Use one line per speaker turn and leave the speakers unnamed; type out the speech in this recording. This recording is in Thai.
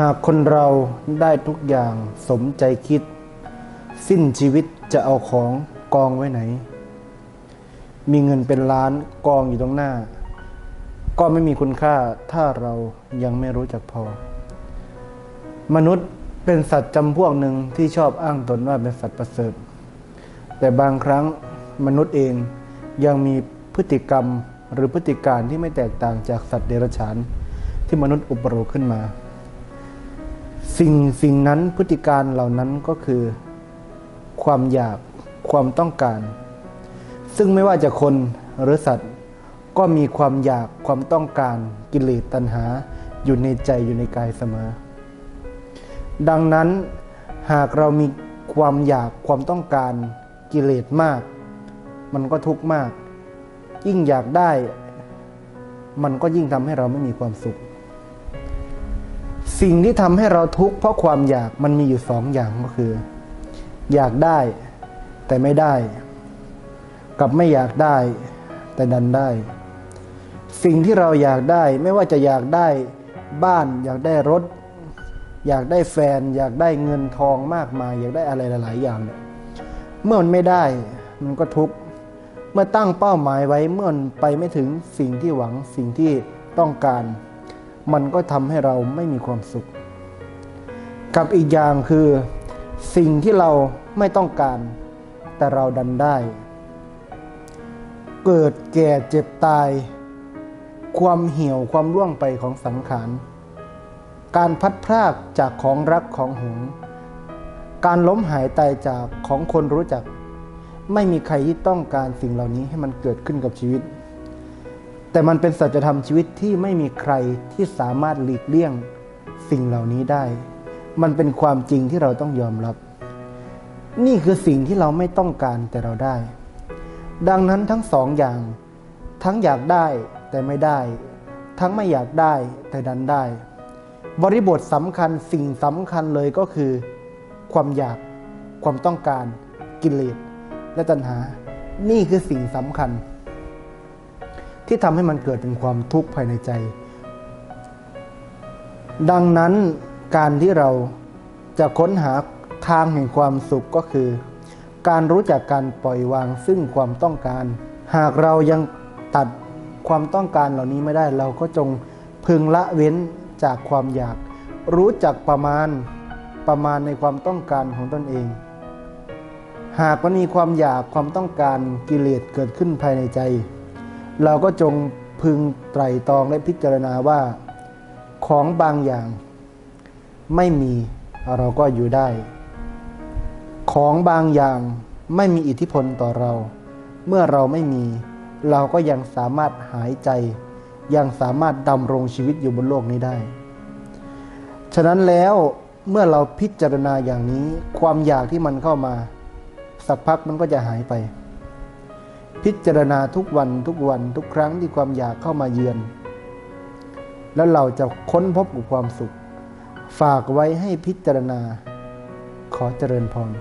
หากคนเราได้ทุกอย่างสมใจคิด สิ้นชีวิตจะเอาของกองไว้ไหน มีเงินเป็นล้านกองอยู่ตรงหน้า ก็ไม่มีคุณค่าถ้าเรายังไม่รู้จักพอ มนุษย์เป็นสัตว์จำพวกหนึ่งที่ชอบอ้างตนว่าเป็นสัตว์ประเสริฐ แต่บางครั้งมนุษย์เองยังมีพฤติกรรมหรือพฤติการที่ไม่แตกต่างจากสัตว์เดรัจฉานที่มนุษย์อุปโลกขึ้นมา สิ่งสิ่งนั้นพฤติการเหล่านั้นก็คือ ความอยากความต้องการ ซึ่งไม่ว่าจะคนหรือสัตว์ ก็มีความอยากความต้องการกิเลสตัณหาอยู่ในใจอยู่ในกายเสมอ ดังนั้นหากเรามีความอยากความต้องการกิเลสมาก มันก็ทุกข์มาก ยิ่งอยากได้ มันก็ยิ่งทำให้เราไม่มีความสุข สิ่งที่ทำให้เราทุกข์เพราะความอยากมันมีอยู่สองอย่างก็คือ อยากได้ แต่ไม่ได้ กับไม่อยากได้ แต่ดันได้ สิ่งที่เราอยากได้ไม่ว่าจะอยากได้บ้าน อยากได้รถ อยากได้แฟน อยากได้เงินทองมากมาย อยากได้อะไรหลาย ๆ อย่างเนี่ยเมื่อมันไม่ได้มันก็ทุกข์เมื่อตั้งเป้าหมายไว้เมื่อมันไปไม่ถึงสิ่งที่หวังสิ่งที่ต้องการ มันก็ทำให้เราไม่มีความสุข กับอีกอย่างคือสิ่งที่เราไม่ต้องการ แต่เราดันได้ เกิดแก่เจ็บตาย ความเหี่ยวความร่วงไปของสังขาร การพัดพรากจากของรักของหง การล้มหายตายจากของคนรู้จัก ไม่มีใครที่ต้องการสิ่งเหล่านี้ให้มันเกิดขึ้นกับชีวิต แต่มันเป็นสัจธรรมชีวิตที่ไม่มีใครที่สามารถหลีกเลี่ยงสิ่งเหล่านี้ได้ มันเป็นความจริงที่เราต้องยอมรับ นี่คือสิ่งที่เราไม่ต้องการแต่เราได้ ดังนั้นทั้งสองอย่าง ทั้งอยากได้แต่ไม่ได้ ทั้งไม่อยากได้แต่ดันได้ บริบทสำคัญสิ่งสำคัญเลยก็คือ ความอยากความต้องการกิเลสและตัณหา นี่คือสิ่งสำคัญ ที่ทำให้มันเกิดเป็นความทุกข์ภายในใจ ดังนั้นการที่เราจะค้นหาทางแห่งความสุขก็คือ การรู้จักการปล่อยวางซึ่งความต้องการ หากเรายังตัดความต้องการเหล่านี้ไม่ได้เราก็จงพึงละเว้นจากความอยาก รู้จักประมาณประมาณในความต้องการของตนเอง หากมันมีความอยากความต้องการกิเลสเกิดขึ้นภายในใจ เราก็จงพึงไตรตรองและพิจารณาว่า ของบางอย่าง ไม่มีเราก็อยู่ได้ ของบางอย่างไม่มีอิทธิพลต่อเรา เมื่อเราไม่มี เราก็ยังสามารถหายใจ ยังสามารถดำรงชีวิตอยู่บนโลกนี้ได้ ฉะนั้นแล้วเมื่อเราพิจารณาอย่างนี้ความอยากที่มันเข้ามา สักพักมันก็จะหายไป พิจารณาทุกวันทุกวันทุกครั้งที่ความอยากเข้ามาเยือน แล้วเราจะค้นพบกับความสุข ฝากไว้ให้พิจารณาขอเจริญพร